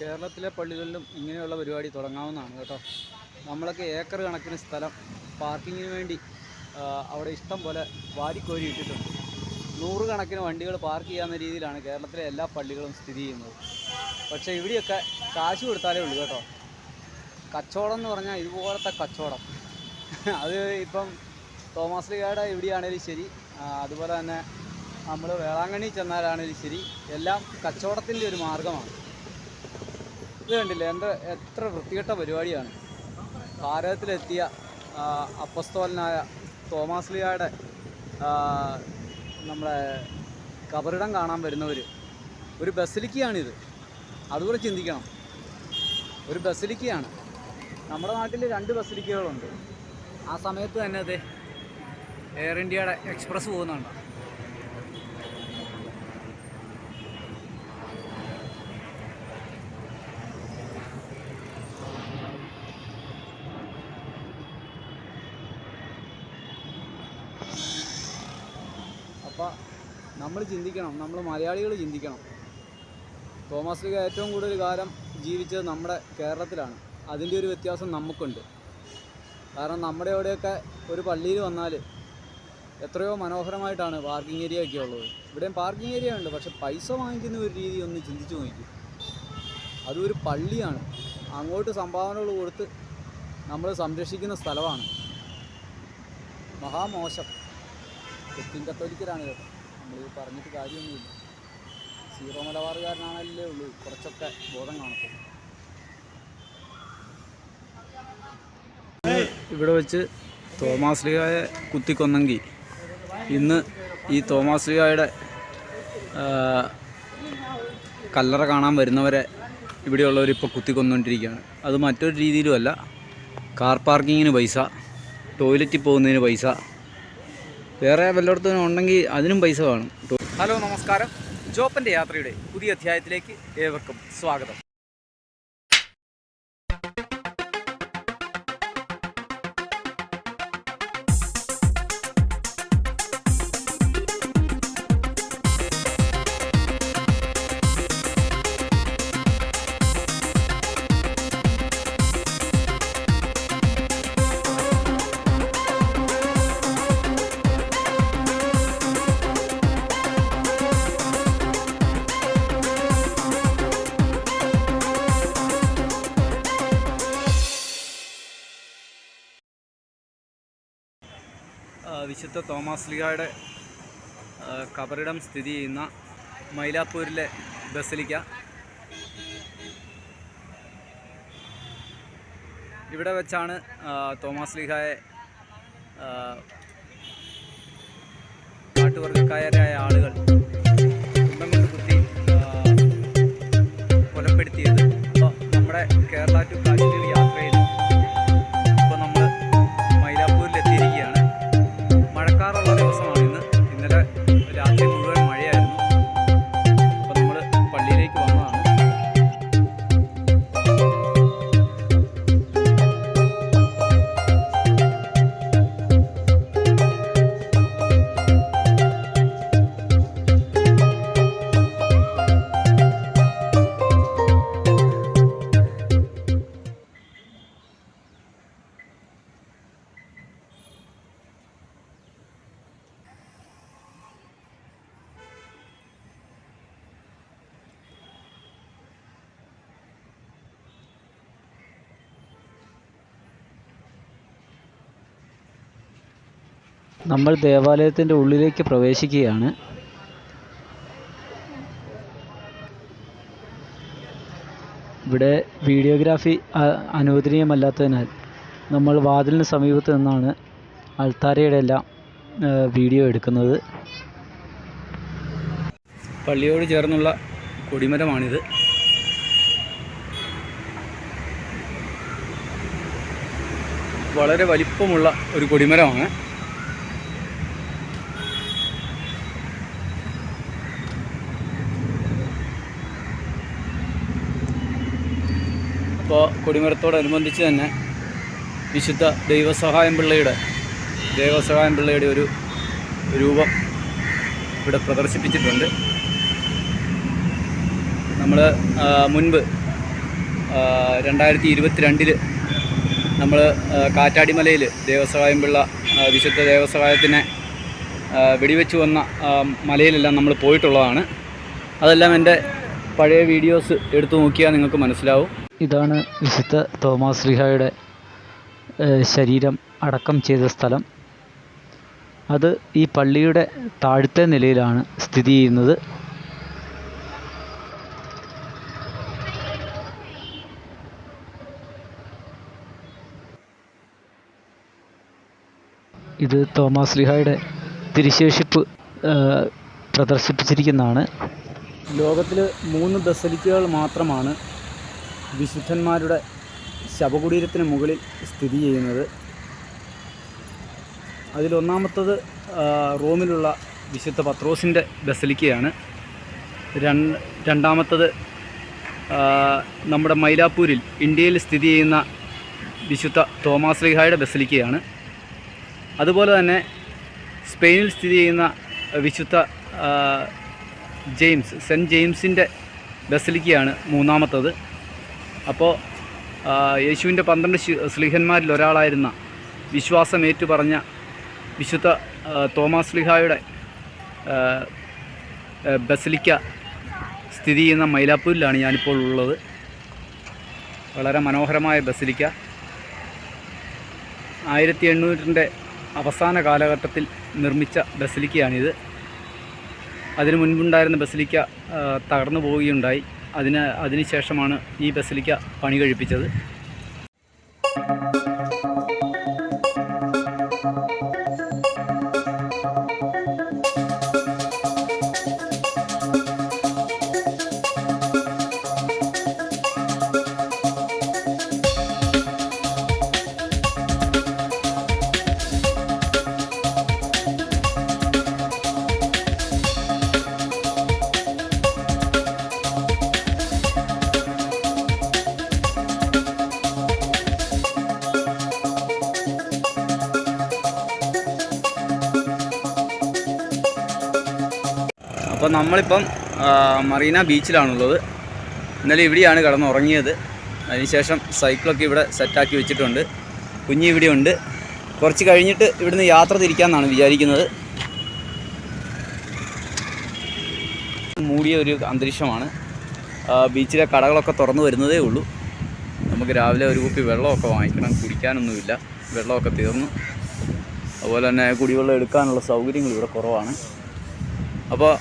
കേരളത്തിലെ പള്ളികളിലും ഇങ്ങനെയുള്ള പരിപാടി തുടങ്ങാവുന്നതാണ് കേട്ടോ. നമ്മളൊക്കെ ഏക്കർ കണക്കിന് സ്ഥലം പാർക്കിങ്ങിന് വേണ്ടി അവിടെ ഇഷ്ടം പോലെ വാരിക്കോരി ഇട്ടിട്ടുണ്ട്. നൂറുകണക്കിന് വണ്ടികൾ പാർക്ക് ചെയ്യാവുന്ന രീതിയിലാണ് കേരളത്തിലെ എല്ലാ പള്ളികളും സ്ഥിതി ചെയ്യുന്നത്. പക്ഷേ ഇവിടെയൊക്കെ കാശ് കൊടുത്താലേ ഉള്ളൂ കേട്ടോ. കച്ചവടം എന്ന് പറഞ്ഞാൽ ഇതുപോലത്തെ കച്ചവടം. അത് ഇപ്പം തോമസ് ലിഗയുടെ ഇവിടെയാണേലും ശരി അതുപോലെ തന്നെ നമ്മൾ വേളാങ്കണ്ണി ചെന്നാലാണേലും ശരി എല്ലാം കച്ചവടത്തിന്റെ ഒരു മാർഗമാണ്. ഇത് കണ്ടില്ലേ? എന്താ എത്ര വൃത്തികെട്ട പരിപാടിയാണ്. ഭാരതത്തിലെത്തിയ അപ്പസ്തോലനായ തോമാസ് ലിയായുടെ നമ്മുടെ കബറിടം കാണാൻ വരുന്നവർ ഒരു ബസലിക്കയാണിത്. അതുകൂടെ ചിന്തിക്കണം. ഒരു ബസലിക്കയാണ്. നമ്മുടെ നാട്ടിൽ രണ്ട് ബസലിക്കകളുണ്ട്. ആ സമയത്ത് തന്നെ അതെ എയർ ഇന്ത്യയുടെ എക്സ്പ്രസ് പോകുന്നുണ്ട്. അപ്പോൾ നമ്മൾ ചിന്തിക്കണം നമ്മൾ മലയാളികൾ ചിന്തിക്കണം. തോമസ് ലീഗ ഏറ്റവും കൂടുതൽ കാലം ജീവിച്ചത് നമ്മുടെ കേരളത്തിലാണ്. അതിന്റെ ഒരു വ്യത്യാസം നമുക്കുണ്ട്. കാരണം നമ്മുടെ ഇവിടെയൊക്കെ ഒരു പള്ളിയിൽ വന്നാൽ എത്രയോ മനോഹരമായിട്ടാണ് പാർക്കിംഗ് ഏരിയ ഒക്കെ ഉള്ളത്. ഇവിടെയും പാർക്കിംഗ് ഏരിയ ഉണ്ട് പക്ഷെ പൈസ വാങ്ങിക്കുന്ന ഒരു രീതി ഒന്ന് ചിന്തിച്ചു നോക്കി അതൊരു പള്ളിയാണ്. അങ്ങോട്ട് സംഭാവനകൾ കൊടുത്ത് നമ്മൾ സംരക്ഷിക്കുന്ന സ്ഥലമാണ്. മഹാമോശം. തെക്കിൻ കത്തോലിക്കരാണ് കേട്ടോ. നമ്മൾ പറഞ്ഞിട്ട് കാര്യമൊന്നുമില്ല. സീറോ മലബാറുകാരനാണല്ലേ ഉള്ളൂ. കുറച്ചൊക്കെ ബോധം കാണത്തുള്ളൂ. ഇവിടെ വെച്ച് തോമാസ് ലിഗായെ കുത്തിക്കൊന്നെങ്കിൽ ഇന്ന് ഈ തോമാസ് ലിഗായുടെ ആ, കല്ലറ കാണാൻ വരുന്നവരെ ഇവിടെയുള്ളവർ ഇപ്പോൾ കുത്തിക്കൊന്നുകൊണ്ടിരിക്കുകയാണ് അത് മറ്റൊരു രീതിയിലുമല്ല. കാർ പാർക്കിങ്ങിന് പൈസ ടോയ്ലറ്റിൽ പോകുന്നതിന് പൈസ വേറെ വല്ലയിടത്തും ഉണ്ടെങ്കിൽ അതിനും പൈസ വേണം. ഹലോ നമസ്കാരം. ജോപ്പന്റെ യാത്രയുടെ പുതിയ അധ്യായത്തിലേക്ക് ഏവർക്കും സ്വാഗതം. വിശുദ്ധ തോമസ് ലിഗായുടെ കബറിടം സ്ഥിതി ചെയ്യുന്ന മൈലാപ്പൂരിലെ ബസലിക്ക. ഇവിടെ വെച്ചാണ് തോമാസ് തോമസ് നാട്ടുവർഗക്കാരെ നമ്മൾ ദേവാലയത്തിന്റെ ഉള്ളിലേക്ക് പ്രവേശിക്കുകയാണ്. ഇവിടെ വീഡിയോഗ്രാഫി അനുവദനീയമല്ലാത്തതിനാൽ നമ്മൾ വാതിലിന് സമീപത്ത് നിന്നാണ് അൾത്താരയുടെ എല്ലാം വീഡിയോ എടുക്കുന്നത്. പള്ളിയോട് ചേർന്നുള്ള കൊടിമരമാണിത്. വളരെ വലിപ്പമുള്ള ഒരു കൊടിമരമാണ് അപ്പോൾ കൊടിമരത്തോടനുബന്ധിച്ച് തന്നെ വിശുദ്ധ ദൈവസഹായം പിള്ളയുടെ ദൈവസഹായം പിള്ളയുടെ ഒരു രൂപം ഇവിടെ പ്രദർശിപ്പിച്ചിട്ടുണ്ട്. നമ്മൾ മുൻപ് രണ്ടായിരത്തി ഇരുപത്തിരണ്ടിൽ നമ്മൾ കാറ്റാടിമലയിൽ ദേവസഹായം പിള്ള വിശുദ്ധ ദേവസഹായത്തിനെ വെടിവെച്ച് വന്ന മലയിലെല്ലാം നമ്മൾ പോയിട്ടുള്ളതാണ്. അതെല്ലാം എന്റെ പഴയ വീഡിയോസ് എടുത്തു നോക്കിയാൽ നിങ്ങൾക്ക് മനസ്സിലാവും. ഇതാണ് വിശുദ്ധ തോമാസ് ശ്രീഹായുടെ ശരീരം അടക്കം ചെയ്ത സ്ഥലം. അത് ഈ പള്ളിയുടെ താഴത്തെ നിലയിലാണ് സ്ഥിതി ചെയ്യുന്നത്. ഇത് തോമാസ് ലിഹായുടെ തിരിശേഷിപ്പ് പ്രദർശിപ്പിച്ചിരിക്കുന്നതാണ്. ലോകത്തിൽ മൂന്ന് ബസലിക്കകൾ മാത്രമാണ് വിശുദ്ധന്മാരുടെ ശവകുടീരത്തിന് മുകളിൽ സ്ഥിതി ചെയ്യുന്നത്. അതിലൊന്നാമത്തത് റോമിലുള്ള വിശുദ്ധ പത്രോസിന്റെ ബസലിക്കയാണ്. രണ്ട് രണ്ടാമത്തത് നമ്മുടെ മൈലാപ്പൂരിൽ ഇന്ത്യയിൽ സ്ഥിതി ചെയ്യുന്ന വിശുദ്ധ തോമാസ് ലിഹായുടെ ബസലിക്കയാണ്. അതുപോലെ തന്നെ സ്പെയിനിൽ സ്ഥിതി ചെയ്യുന്ന വിശുദ്ധ ജെയിംസ് സെന്റ് ജെയിംസിന്റെ ബസലിക്കയാണ് മൂന്നാമത്തത്. അപ്പോൾ യേശുവിന്റെ പന്ത്രണ്ട് ശ്ലീഹന്മാരിൽ ഒരാളായിരുന്ന വിശ്വാസം ഏറ്റുപറഞ്ഞ വിശുദ്ധ തോമസ് ലിഹായുടെ ബസലിക്ക സ്ഥിതി ചെയ്യുന്ന മൈലാപ്പൂരിലാണ് ഞാനിപ്പോൾ ഉള്ളത്. വളരെ മനോഹരമായ ബസലിക്ക. ആയിരത്തി എണ്ണൂറ്റിന്റെ അവസാന കാലഘട്ടത്തിൽ നിർമ്മിച്ച ബസലിക്കയാണിത്. അതിനു മുൻപുണ്ടായിരുന്ന ബസലിക്ക തകർന്നു പോവുകയുണ്ടായി. അതിന് അതിനുശേഷമാണ് ഈ ബസലിക്ക പണി കഴിപ്പിച്ചത്. അപ്പോൾ നമ്മളിപ്പം മറീന ബീച്ചിലാണുള്ളത്. ഇന്നലെ ഇവിടെയാണ് കിടന്നുറങ്ങിയത്. അതിനുശേഷം സൈക്കിളൊക്കെ ഇവിടെ സെറ്റാക്കി വെച്ചിട്ടുണ്ട്. കുഞ്ഞി ഇവിടെ ഉണ്ട്. കുറച്ച് കഴിഞ്ഞിട്ട് ഇവിടുന്ന് യാത്ര തിരിക്കാമെന്നാണ് വിചാരിക്കുന്നത്. മൂടിയ ഒരു അന്തരീക്ഷമാണ്. ബീച്ചിലെ കടകളൊക്കെ തുറന്നു വരുന്നതേ ഉള്ളൂ. നമുക്ക് രാവിലെ ഒരു കുപ്പി വെള്ളമൊക്കെ വാങ്ങിക്കണം. കുടിക്കാനൊന്നുമില്ല. വെള്ളമൊക്കെ തീർന്നു. അതുപോലെ തന്നെ കുടിവെള്ളം എടുക്കാനുള്ള സൗകര്യങ്ങൾ ഇവിടെ കുറവാണ്. അപ്പോൾ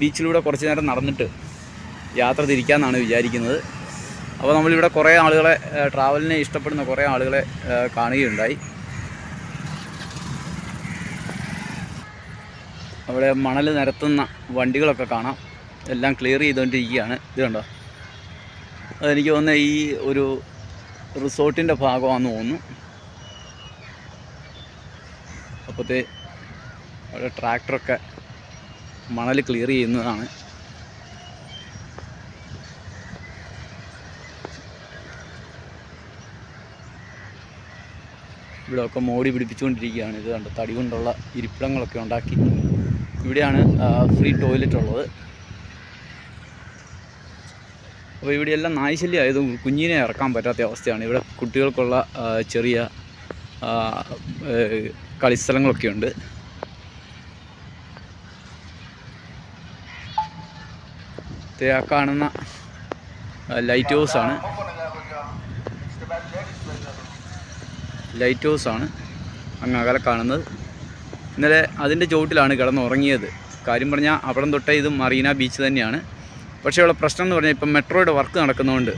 ബീച്ചിലൂടെ കുറച്ച് നേരം നടന്നിട്ട് യാത്ര തിരിക്കാമെന്നാണ് വിചാരിക്കുന്നത്. അപ്പോൾ നമ്മളിവിടെ കുറേ ആളുകളെ ട്രാവലിനെ ഇഷ്ടപ്പെടുന്ന കുറേ ആളുകളെ കാണുകയുണ്ടായി. അവിടെ മണൽ നിരത്തുന്ന വണ്ടികളൊക്കെ കാണാം. എല്ലാം ക്ലിയർ ചെയ്തുകൊണ്ടിരിക്കുകയാണ് ഇത് കണ്ടോ? അതെനിക്ക് തോന്നുന്ന ഈ ഒരു റിസോർട്ടിന്റെ ഭാഗമാണെന്ന് തോന്നുന്നു. അപ്പോഴത്തെ അവിടെ ട്രാക്ടറൊക്കെ മണൽ ക്ലിയർ ചെയ്യുന്നതാണ്. ഇവിടെയൊക്കെ മോടി പിടിപ്പിച്ചുകൊണ്ടിരിക്കുകയാണ്. ഇത് കണ്ട് തടി കൊണ്ടുള്ള ഇരിപ്പിടങ്ങളൊക്കെ ഉണ്ടാക്കി. ഇവിടെയാണ് ഫ്രീ ടോയ്ലറ്റ് ഉള്ളത്. അപ്പോൾ ഇവിടെയെല്ലാം നായ്ശല്യം ആയതും കുഞ്ഞിനെ ഇറക്കാൻ പറ്റാത്ത അവസ്ഥയാണ്. ഇവിടെ കുട്ടികൾക്കുള്ള ചെറിയ കളിസ്ഥലങ്ങളൊക്കെ ഉണ്ട് ആ കാണുന്ന ലൈറ്റ് ഹൗസ് ആണ്. ലൈറ്റ് ഹൗസാണ് അങ്ങ് അകലെ കാണുന്നത്. ഇന്നലെ അതിന്റെ ചുവട്ടിലാണ് കിടന്നുറങ്ങിയത്. കാര്യം പറഞ്ഞാൽ അവിടെ തൊട്ടേ ഇത് മറീന ബീച്ച് തന്നെയാണ്. പക്ഷേ ഉള്ള പ്രശ്നം എന്ന് പറഞ്ഞാൽ ഇപ്പം മെട്രോയുടെ വർക്ക് നടക്കുന്നതുകൊണ്ട്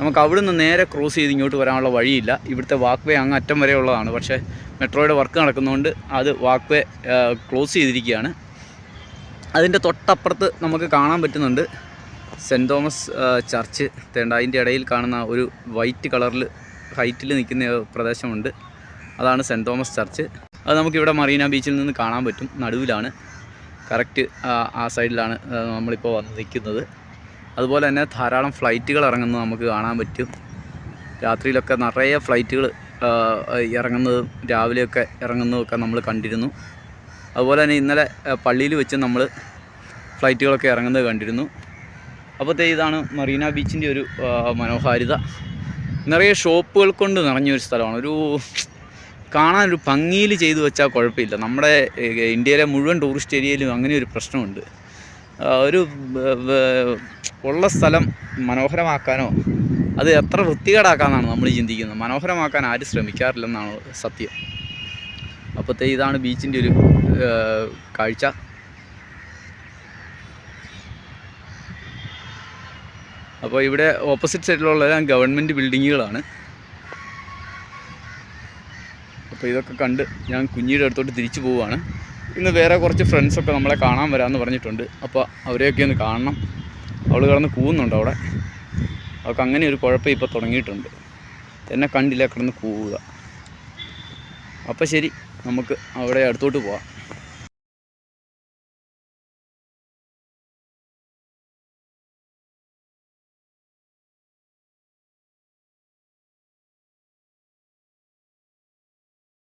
നമുക്ക് അവിടുന്ന് നേരെ ക്രോസ് ചെയ്ത് ഇങ്ങോട്ട് വരാനുള്ള വഴിയില്ല. ഇവിടുത്തെ വാക്ക് വേ അങ്ങ് അറ്റം വരെ ഉള്ളതാണ്. പക്ഷേ മെട്രോയുടെ വർക്ക് നടക്കുന്നതുകൊണ്ട് അത് വാക്ക് വേ ക്ലോസ് ചെയ്തിരിക്കുകയാണ്. അതിന്റെ തൊട്ടപ്പുറത്ത് നമുക്ക് കാണാൻ പറ്റുന്നുണ്ട്. സെന്റ് തോമസ് ചർച്ച് തേണ്ട അതിന്റെ ഇടയിൽ കാണുന്ന ഒരു വൈറ്റ് കളറിൽ ഹൈറ്റിൽ നിൽക്കുന്ന പ്രദേശമുണ്ട്. അതാണ് സെന്റ് തോമസ് ചർച്ച്. അത് നമുക്കിവിടെ മറീന ബീച്ചിൽ നിന്ന് കാണാൻ പറ്റും. നടുവിലാണ്. കറക്റ്റ് ആ സൈഡിലാണ് നമ്മളിപ്പോൾ വന്ന് നിൽക്കുന്നത്. അതുപോലെ തന്നെ ധാരാളം ഫ്ലൈറ്റുകൾ ഇറങ്ങുന്നത് നമുക്ക് കാണാൻ പറ്റും. രാത്രിയിലൊക്കെ നിറയെ ഫ്ലൈറ്റുകൾ ഇറങ്ങുന്നതും രാവിലെയൊക്കെ ഇറങ്ങുന്നതൊക്കെ നമ്മൾ കണ്ടിരുന്നു. അതുപോലെ തന്നെ ഇന്നലെ പള്ളിയിൽ വെച്ച് നമ്മൾ ഫ്ലൈറ്റുകളൊക്കെ ഇറങ്ങുന്നത് കണ്ടിരുന്നു. അപ്പോഴത്തെ ഇതാണ് മറീന ബീച്ചിന്റെ ഒരു മനോഹാരിത. നിറയെ ഷോപ്പുകൾ കൊണ്ട് നിറഞ്ഞൊരു സ്ഥലമാണ്. ഒരു കാണാൻ ഒരു ഭംഗിയിൽ ചെയ്തു വെച്ചാൽ കുഴപ്പമില്ല. നമ്മുടെ ഇന്ത്യയിലെ മുഴുവൻ ടൂറിസ്റ്റ് ഏരിയയിലും അങ്ങനെ ഒരു പ്രശ്നമുണ്ട്. ഒരു ഉള്ള സ്ഥലം മനോഹരമാക്കാനോ അത് എത്ര വൃത്തികേടാക്കാമെന്നാണ് നമ്മൾ ചിന്തിക്കുന്നത്. മനോഹരമാക്കാൻ ആരും ശ്രമിക്കാറില്ലെന്നാണ് സത്യം. അപ്പോഴത്തെ ഇതാണ് ബീച്ചിന്റെ ഒരു കാഴ്ച. അപ്പോൾ ഇവിടെ ഓപ്പോസിറ്റ് സൈഡിലുള്ളതെല്ലാം ഗവൺമെന്റ് ബിൽഡിങ്ങുകളാണ് അപ്പോൾ ഇതൊക്കെ കണ്ട് ഞാൻ കുഞ്ഞിയുടെ അടുത്തോട്ട് തിരിച്ചു പോവുകയാണ് ഇന്ന് വേറെ കുറച്ച് ഫ്രണ്ട്സൊക്കെ നമ്മളെ കാണാൻ വരാമെന്ന് പറഞ്ഞിട്ടുണ്ട്. അപ്പോൾ അവരെയൊക്കെ ഒന്ന് കാണണം. അവൾ കിടന്ന് കൂവുന്നുണ്ട് അവിടെ. അവൾക്ക് അങ്ങനെ ഒരു കുഴപ്പം ഇപ്പോൾ തുടങ്ങിയിട്ടുണ്ട്. എന്നെ കണ്ടില്ല കിടന്ന് കൂവുക. അപ്പോൾ ശരി നമുക്ക് അവിടെ അടുത്തോട്ട് പോവാം.